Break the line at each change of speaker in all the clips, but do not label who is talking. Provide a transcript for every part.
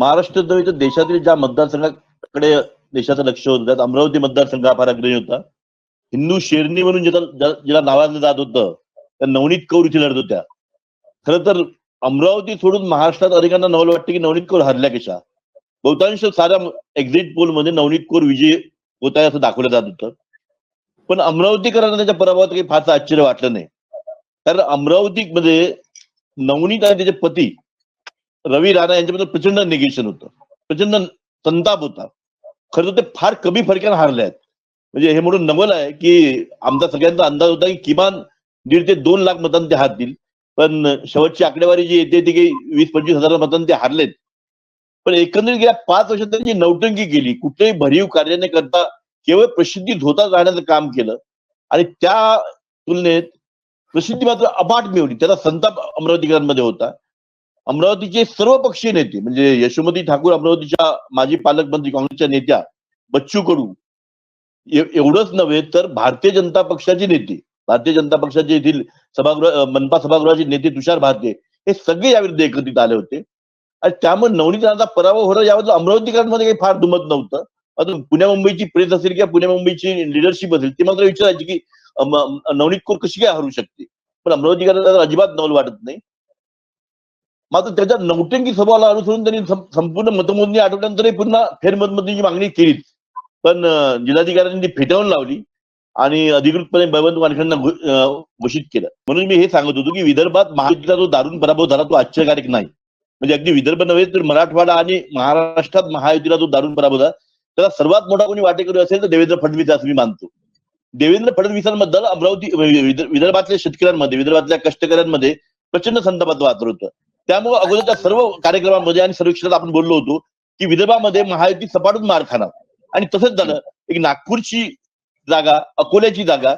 महाराष्ट्र नव्हे तर देशातील ज्या मतदारसंघाकडे देशाचं लक्ष होतं त्यात अमरावती मतदारसंघ हा फार अग्रणी होता. हिंदू शेरणी म्हणून ज्याला ज्या- नावाजलं जात होतं त्या नवनीत कौर इथे लढत होत्या. खरं तर अमरावती सोडून महाराष्ट्रात अनेकांना नवल वाटते की नवनीत कौर हरल्या कशा? बहुतांश साऱ्या एक्झिट पोलमध्ये नवनीत कौर विजय होत आहे असं दाखवलं जात होतं. पण अमरावतीकरांना त्याच्या पराभवात काही फारसं आश्चर्य वाटलं नाही. कारण अमरावतीमध्ये नवनीत आणि त्याचे पती रवी राणा यांच्याबद्दल प्रचंड निगेशन होतं. प्रचंड संताप होता. खरं तर ते फार कमी फरक्यानं हारले आहेत. म्हणजे हे म्हणून नवल आहे की आमचा सगळ्यांचा अंदाज होता की किमान दीड ते दोन लाख मतांचे ते हारतील. पण शेवटची आकडेवारी जी येते ती काही वीस पंचवीस हजार मतांनी ते हारलेत. पण एकंदरीत गेल्या पाच वर्षात त्यांची नौटंकी केली. कुठेही भरीव कार्य न करता केवळ प्रसिद्धी धोता राहण्याचं काम केलं. आणि त्या तुलनेत प्रसिद्धी मात्र अपाट मिळवली. त्याचा संताप अमरावतीकरांमध्ये होता. अमरावतीचे सर्व पक्षीय नेते म्हणजे यशोमती ठाकूर अमरावतीच्या माजी पालकमंत्री काँग्रेसच्या नेत्या बच्चू कडू एवढंच नव्हे तर भारतीय जनता पक्षाचे नेते भारतीय जनता पक्षाचे येथील सभागृह मनपा सभागृहाचे नेते तुषार भारते हे सगळे याविरुद्ध एकत्रित आले होते. आणि त्यामुळे नवनीतांचा पराभव होणं याबद्दल अमरावतीकरांमध्ये काही फार दुमत नव्हतं. अजून पुण्या मुंबईची प्रेस असेल किंवा पुण्या मुंबईची लिडरशिप असेल ती मात्र विचारायची की नवनीत कोर कशी काय हरू शकते? पण अमरावतीकरांना अजिबात नवल वाटत नाही. मात्र त्याच्या नौटंकी स्वभावाला अनुसरून त्यांनी संपूर्ण मतमोजणी आठवड्यानंतरही पुन्हा फेरमतमोजणीची मागणी केलीच पण जिल्हाधिकाऱ्यांनी ती फेटाळून लावली आणि अधिकृतपणे बळवंत वानखेंना घोषित केलं. म्हणून मी हे सांगत होतो की विदर्भात महायुतीचा जो दारुण पराभव झाला तो आश्चर्यकारक नाही. म्हणजे अगदी विदर्भ नव्हे तर मराठवाडा आणि महाराष्ट्रात महायुतीला जो दारुण पराभव झाला त्याला सर्वात मोठा कोणी वाटेकरी असेल तर देवेंद्र फडणवीस असं मी मानतो. देवेंद्र फडणवीसांबद्दल अमरावती विदर्भातल्या शेतकऱ्यांमध्ये विदर्भातल्या कष्टकऱ्यांमध्ये प्रचंड संतापात वातर होतं. त्यामुळे अगोदरच्या सर्व कार्यक्रमांमध्ये आणि सर्वेक्षणात आपण बोललो होतो की विदर्भामध्ये महायुती सपाटून मार खाणार आणि तसंच झालं एक नागपूरची जागा अकोल्याची जागा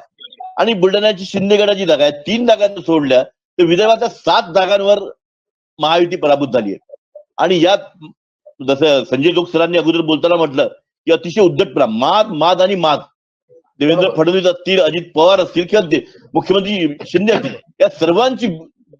आणि बुलढाण्याची शिंदेगडाची जागा या तीन जागा जर सोडल्या तर विदर्भाच्या सात जागांवर महायुती पराभूत झाली आहे. आणि यात जसं संजय जोग सरांनी अगोदर बोलताना म्हटलं की अतिशय उद्धटपणा माद माद आणि माद. देवेंद्र फडणवीस असतील अजित पवार असतील किंवा मुख्यमंत्री शिंदे असतील या सर्वांची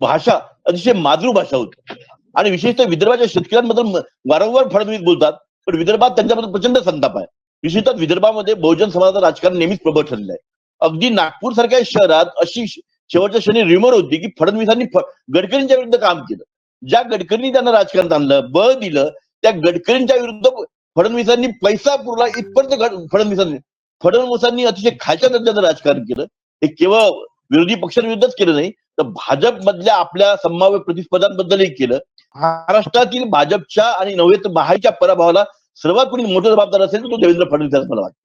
भाषा अतिशय मातृभाषा होती. आणि विशेषतः विदर्भाच्या शेतकऱ्यांबद्दल वारंवार फडणवीस बोलतात पण विदर्भात त्यांच्याबद्दल प्रचंड संताप आहे. विशेषतः विदर्भामध्ये बहुजन समाजाचं राजकारण नेहमीच प्रबळ ठरलेलं आहे अगदी नागपूर सारख्या शहरात अशी शेवटच्या क्षणी रिमर होती की फडणवीसांनी फ- गडकरींच्या विरुद्ध काम केलं. ज्या गडकरींनी त्यांना राजकारणात आणलं बळ दिलं त्या गडकरींच्या विरुद्ध फडणवीसांनी पैसा पुरला इथपर्यंत फडणवीसांनी फडणवीसांनी अतिशय खालच्या दर्जाचं राजकारण केलं. हे केवळ विरोधी पक्षांविरुद्धच केलं नाही तर भाजप मधल्या आपल्या संभाव्य प्रतिस्पर्धांबद्दलही केलं. महाराष्ट्रातील भाजपच्या आणि नव्हे तर महायुतीच्या पराभवाला सर्वात कोणी मोठं जबाबदार असेल तर तो देवेंद्र फडणवीस मला वाटतं.